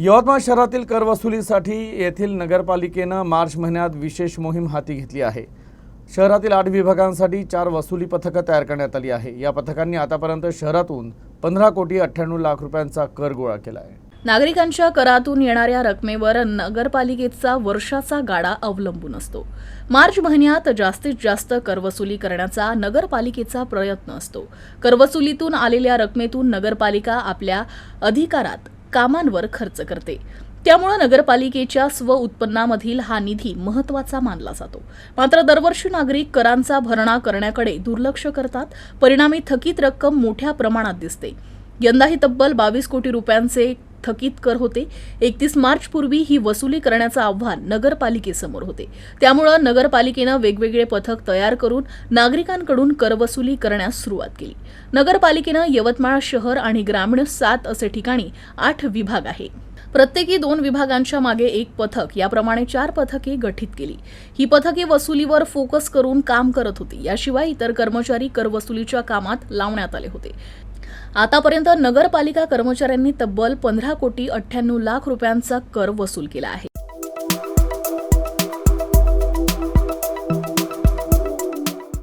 यवतमाळ शहरातील कर वसुलीसाठी येथील नगरपालिकेनं मार्च महिन्यात विशेष मोहीम हाती घेतली आहे. शहरातील आठ विभागांसाठी चार वसुली पथकं तयार करण्यात आली आहे. या पथकांनी आतापर्यंत शहरातून पंधरा कोटी अठ्ठ्याण्णव लाख रुपयांचा कर गोळा केला आहे. नागरिकांच्या करातून येणाऱ्या रकमेवर नगरपालिकेचा वर्षाचा गाडा अवलंबून असतो. मार्च महिन्यात जास्तीत जास्त करवसुली करण्याचा नगरपालिकेचा प्रयत्न असतो. करवसुलीतून आलेल्या रकमेतून नगरपालिका आपल्या अधिकारात कामांवर खर्च करते. त्यामुळं नगरपालिकेच्या स्व उत्पन्नामधील हा निधी महत्त्वाचा मानला जातो. मात्र दरवर्षी नागरिक करांचा भरणा करण्याकडे दुर्लक्ष करतात. परिणामी थकीत रक्कम मोठ्या प्रमाणात दिसते. यंदाही तब्बल बावीस कोटी रुपयांचे थकीत कर होते. एकतीस मार्च पूर्वी ही वसुली करण्याचं आव्हान नगरपालिकेसमोर होते. त्यामुळं नगरपालिकेनं वेगवेगळे पथक तयार करून नागरिकांकडून करवसुली करण्यास सुरुवात केली. नगरपालिकेनं यवतमाळ शहर आणि ग्रामीण सात असे ठिकाणी आठ विभाग आहे. प्रत्येकी दोन विभागांच्या मागे एक पथक याप्रमाणे चार पथके गठीत केली. ही पथके वसुलीवर फोकस करून काम करत होती. याशिवाय इतर कर्मचारी कर वसुलीच्या कामात लावण्यात आले होते. आतापर्यंत नगरपालिका कर्मचाऱ्यांनी तब्बल पंधरा कोटी अठ्ठ्याण्णव लाख रुपयांचा कर वसूल केला आहे.